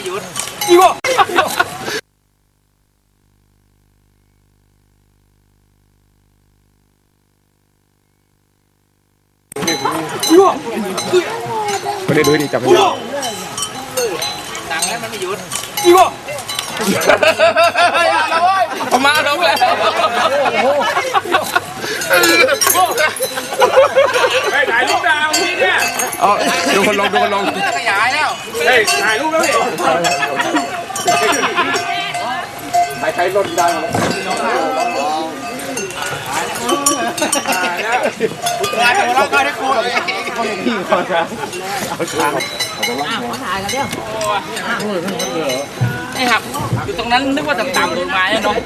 ไม่หยุดอีวะอีวะไม่ได้ดูดิจับไม่อีได้วะดังแล้วมันไม่หยุดอีวะเอามาลงแล้ วไปถ่ายรูปดาวนี่เนี่ยเอาดูคนลงดูคนลงขยายแล้วเฮ้ยถ่ายรูปแล้วพี่ใครใครลดได้หมดลายของเราก็ได้โคตรพี่ก่อนครับเอาช้างไอ้หัก อยู่ตรงนั้นนึกว่าต่ำๆลงมาเนาะ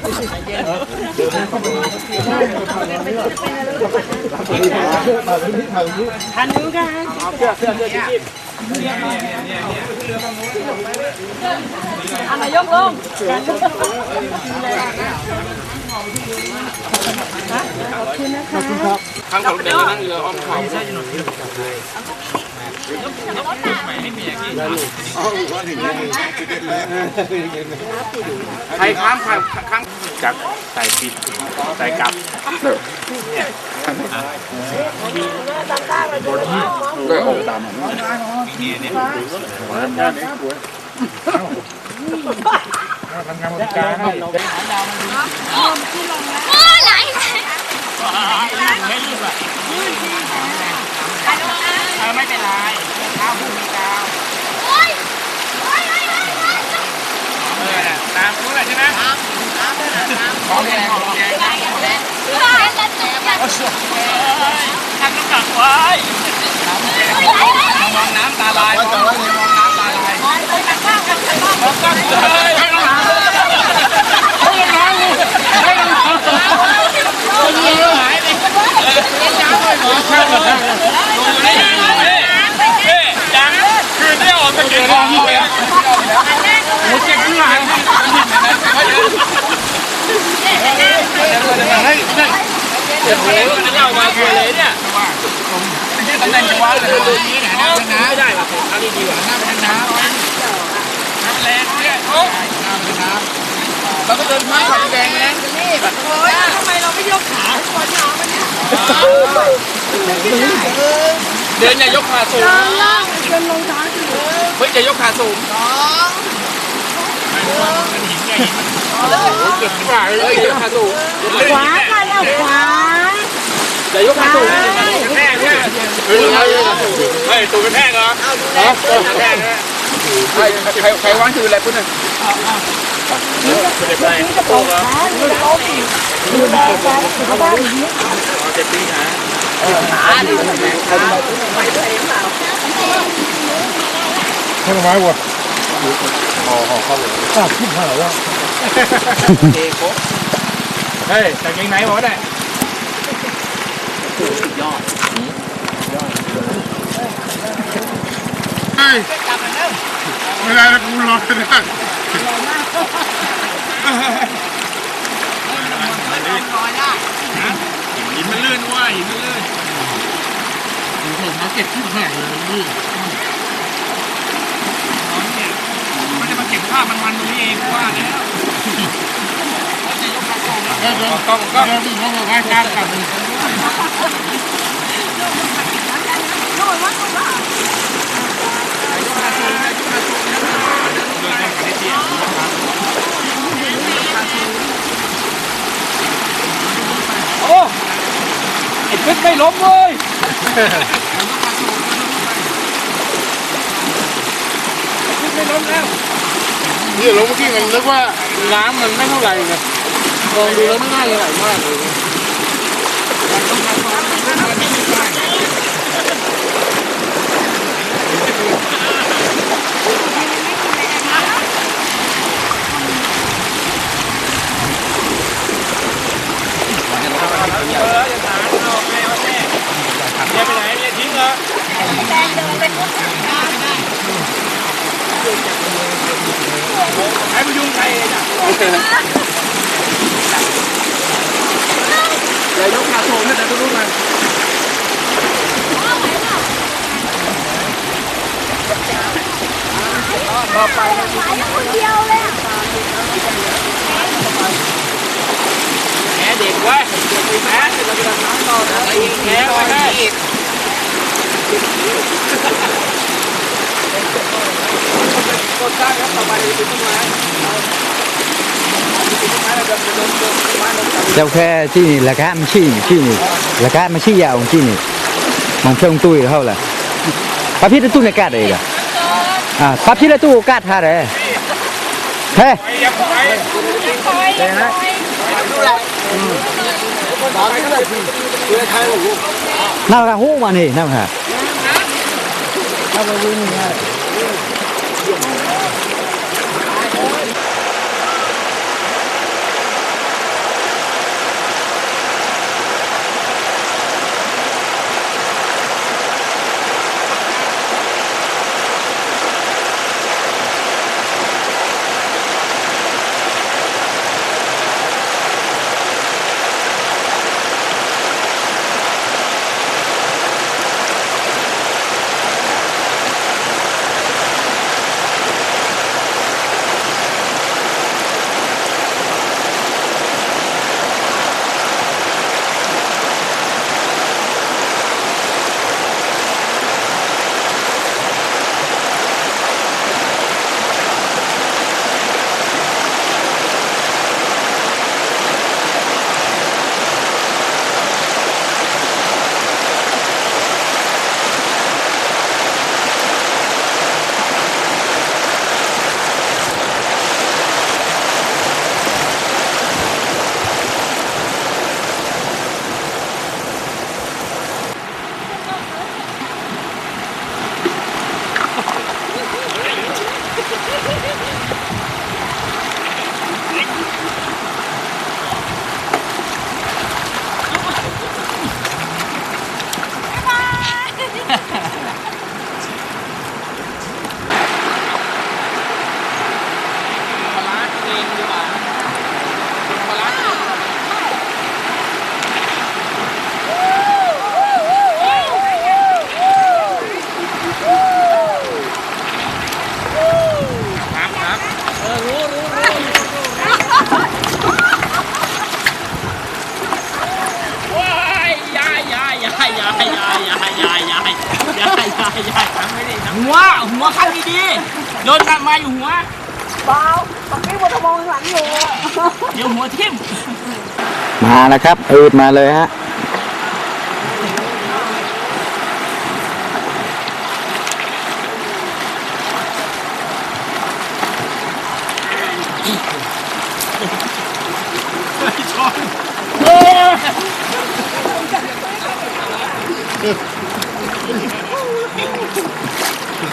ข้างของเดินนั่งเรืออ้อมเขา ใครข้ามข้ามข้ามจับใส่ปิดใส่กลับเลยโอ้ตามมั นไม่เป็นไรเท้าผู้มีกาวเออน่ะน้ำรู้แหละใช่ไหมน้ำน้ำด้วยนะน้ำของแดงของแดงทำน้ำหนักไว้มองน้ำตาลายมองน้ำตาลายมองก็เลยยังคือได้ออกมาเก็บของเลยผมเก็บข้างหลังเดี๋ยวจะเอามาคุยเลยเนี่ยตำน่งจังหวะเลยนี้ไหนนะน้ำไม่ได้ครับเอาดีดีกว่า น้ำเป็นน้ำน้ำแรงเนี่ยโอ้น้ำเป็นน้ำ เราก็เดินข้ามขับแดงนะนี่โอ้ยทำไมเราไม่ยกขาก่อนน้ำมันเนี่ยเดินอย่ายกขาสูงเฮ้ยอย่ายกขาสูงเกือบที่บ่าเลยยกขาสูงขวาค่ะแล้วขวาอย่ายกขาสูงแท่เนี่ยเฮ้ยเฮ้ยตูเป็นแท่เหรอแท่เนี่ยใครใครวางคืออะไรพุ่นน่ยะไม่ได้ไปโป้เหรอดูแลกันเขาบ้านนี้เจ็บปีนะให้มาไม้วัวเด็กโป๊เฮ้ยแต่เกง ไหนบอกได้ไม่ได้แล้วกูรอไม่ได้หินมันลื่นว่าหินมันลื่นเขาเก็บที่แห่เลยลื่นมันจะมาเก็บภาพมันวันตรงนี้เองว่าแล้วกล้องกล้องถึงเขาบอกว่าการกลับโอ้ไอ้เพชรไม่ล้มเลยไม่ล้มแล้วนี่ลงเมื่อกี้มันนึกว่าน้ำมันไม่เท่าไหร่ไงมองดูแล้วไม่น่าจะไหลมากเลย เมียไปไหน เมียทิ้งเหรอใครพยุงใครจ้ะอย่ายกขาสู งนะเดี๋ยวดูรูปมันคนเดียวเลยแหเด็กไว้แหแหไว้ให้เจ้าแค่ที่นี่ราคามันชี้นี่ชี้นี่ราคามันชี้ยาวของชี้นี่มันเชิงตุ้ยเท่าไหร่ปลาพิษตู้ในกาดเลยอะอ่าปลาพิษตู้กาดท่าเลยเฮ้น่ารักหูมานี่น่ารัก หั วหัวทิ่มมาแล้วครับอืดมาเลยฮะ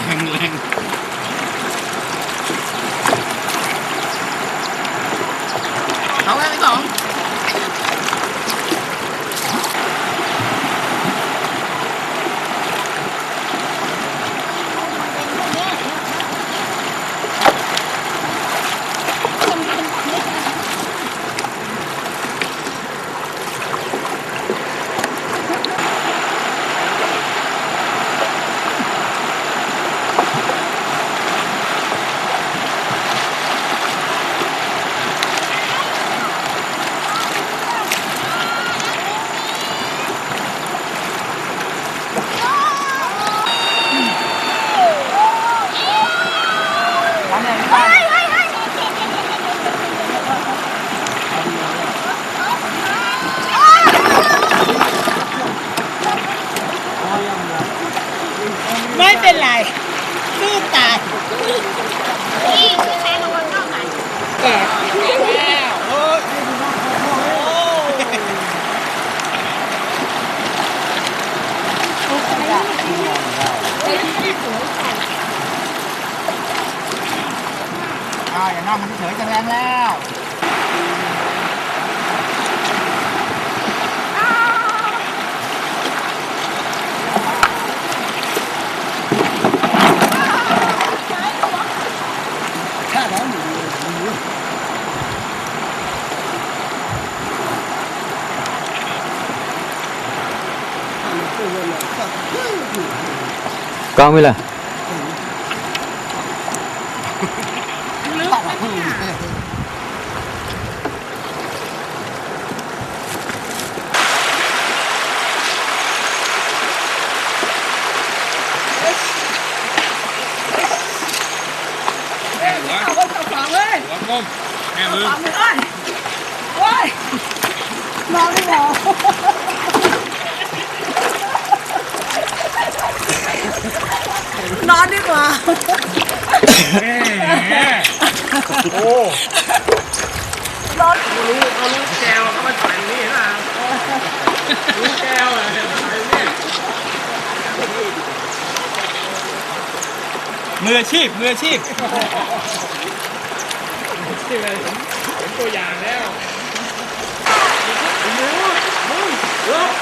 เอาไ刚回来。 โอ้นอนรู้เอาลูกแก้วเขามาใส่นี่เห็นป่ะลูกแก้วอะใส่นี่มืออาชีพมืออาชีพที่เลยเห็นตัวอย่างแล้วเฮ้ย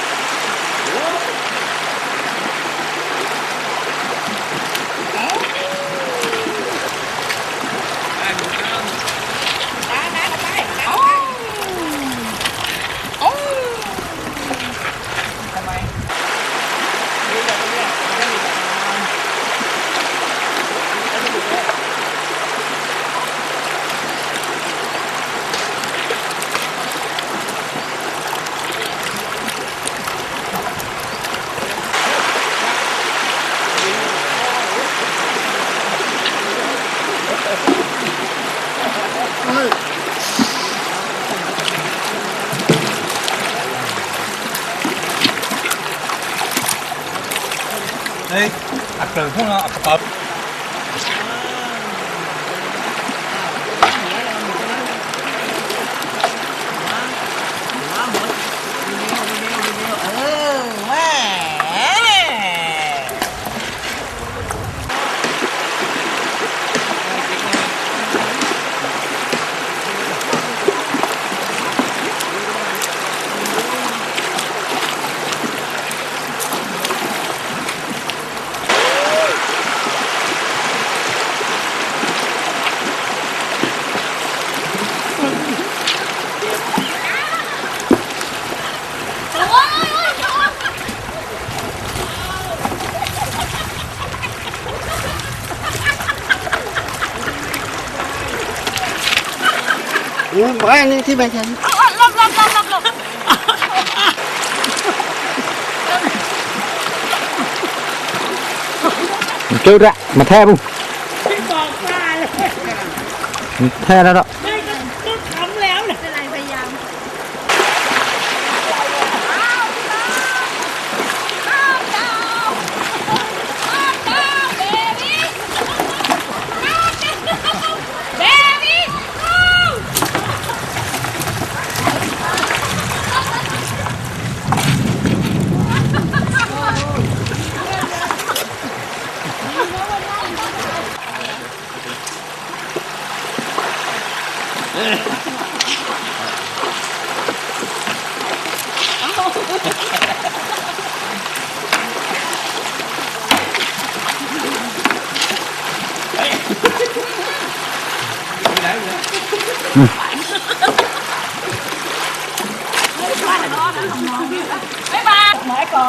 อืมไอ้นี่ที่แม่ฉันหลบหลบหลบหลบหลบ เจ้าละมาแท้บุ้ง พี่บอกได้เลย แท้แล้วเนาะ ไม่ก็ต้องทำแล้วนะเป็นไรพยายาม ไม่มาหมายก่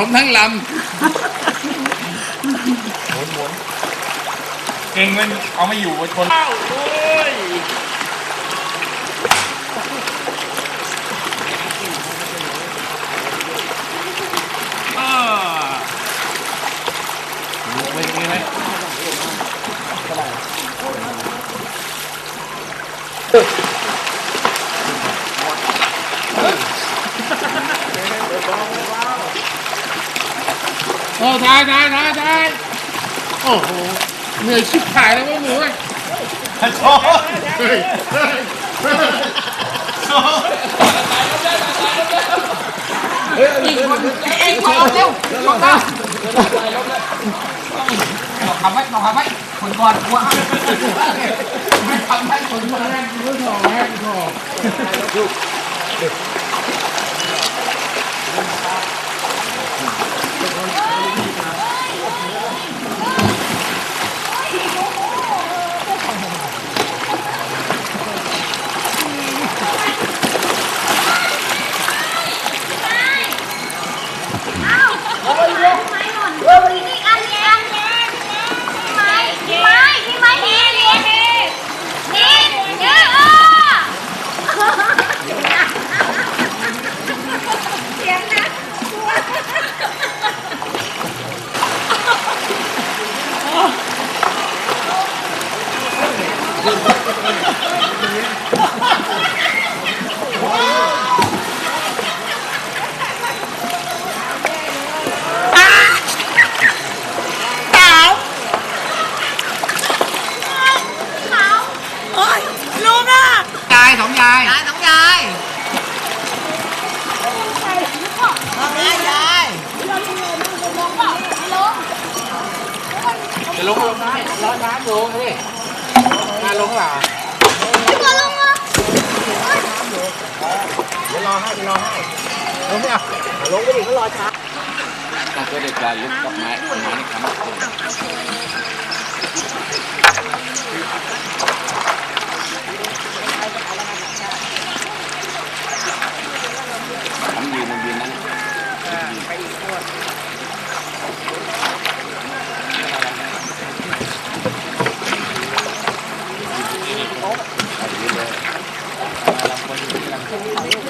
อนแห้งเนี่ยมันเออล้มทั้งลเก่งมันเอามาอยู่บนคนเอ้าโอ้ยเออรู้ไว้ตรงนี้ไหมำโอ้ทายทายทายทายโอ้โหเหนื่อยชิบหายแล้วว่าหมูเว้ยโชว์เฮ้ยเฮ้ยเฮ้ยโชว์เองก่อนเร็วลงมาเราทำไว้ทำไว้คนก่อนกลัวไม่ทำให้คนก่อนแม่งกูถอดแม่งกูถอด ขาวขาวโอ้ยลุงอะ ยายสองยาย ยายน้องยายน้องยายยายจะลงก็ลงได้ร้อนน้ำลงเลยมาลงเปล่าก็เด็กการลุกกับไม้ไม้นี่ครับท 讨厌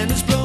and it's blowing.